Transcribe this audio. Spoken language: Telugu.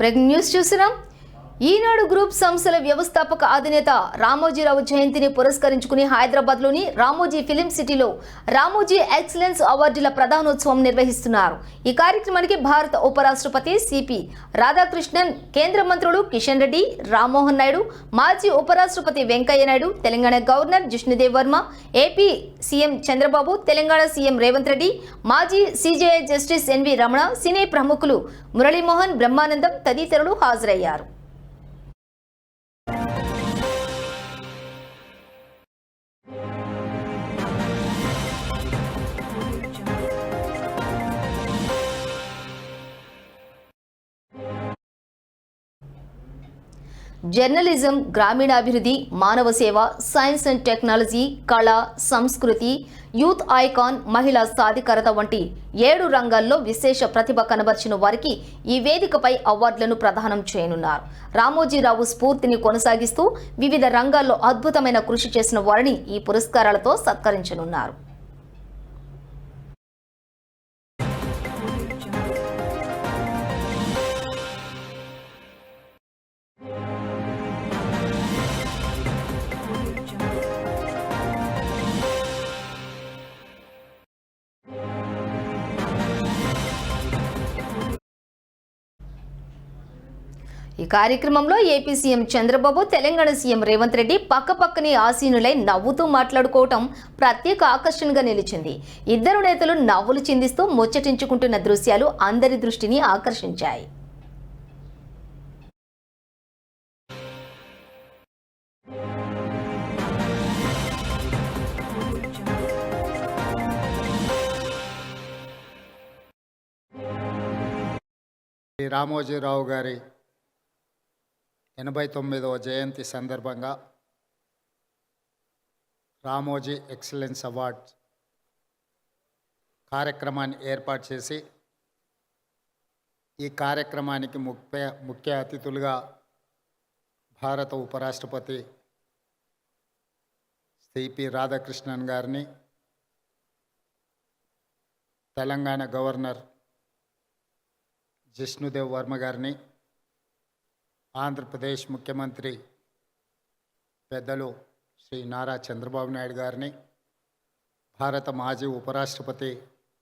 ప్రెగ్ న్యూస్ చూసినాం. ఈనాడు గ్రూప్ సంస్థల వ్యవస్థాపక అధినేత రామోజీరావు జయంతిని పురస్కరించుకుని హైదరాబాద్లోని రామోజీ ఫిలిం సిటీలో రామోజీ ఎక్సలెన్స్ అవార్డుల ప్రధానోత్సవం నిర్వహిస్తున్నారు. ఈ కార్యక్రమానికి భారత ఉపరాష్ట్రపతి సిపి రాధాకృష్ణన్ కేంద్ర మంత్రులు కిషన్ రెడ్డి రామ్మోహన్ నాయుడు మాజీ ఉపరాష్ట్రపతి Venkaiah Naidu Telangana governor Jishnu Dev Varma AP CM Chandrababu Telangana CM Revanth Reddy మాజీ CJI justice N V Ramana cine ప్రముఖులు మురళీమోహన్ బ్రహ్మానందం తదితరులు హాజరయ్యారు. జర్నలిజం గ్రామీణాభివృద్ధి మానవ సేవ సైన్స్ అండ్ టెక్నాలజీ కళ సంస్కృతి యూత్ ఐకాన్ మహిళా సాధికారత వంటి ఏడు రంగాల్లో విశేష ప్రతిభ కనబర్చిన వారికి ఈ వేదికపై అవార్డులను ప్రదానం చేయనున్నారు. రామోజీరావు స్ఫూర్తిని కొనసాగిస్తూ వివిధ రంగాల్లో అద్భుతమైన కృషి చేసిన వారిని ఈ పురస్కారాలతో సత్కరించనున్నారు. ఈ కార్యక్రమంలో AP CM Chandrababu Telangana CM Revanth Reddy పక్కపక్కనే ఆసీనులై నవ్వుతూ మాట్లాడుకోవటం ప్రత్యేక ఆకర్షణగా నిలిచింది. ఇద్దరు నేతలు నవ్వులు చిందిస్తూ ముచ్చటించుకుంటున్న దృశ్యాలు అందరి దృష్టిని ఆకర్షించాయి. రామోజీరావు గారి ఎనభై తొమ్మిదవ జయంతి సందర్భంగా రామోజీ ఎక్సలెన్స్ అవార్డ్ కార్యక్రమాన్ని ఏర్పాటు చేసి ఈ కార్యక్రమానికి ముఖ్య ముఖ్య అతిథులుగా భారత ఉపరాష్ట్రపతి సిపి రాధాకృష్ణన్ గారిని తెలంగాణ గవర్నర్ జిష్ణుదేవ్ వర్మ గారిని ఆంధ్రప్రదేశ్ ముఖ్యమంత్రి పెద్దలు శ్రీ నారా చంద్రబాబు నాయుడు గారిని భారత మాజీ ఉపరాష్ట్రపతి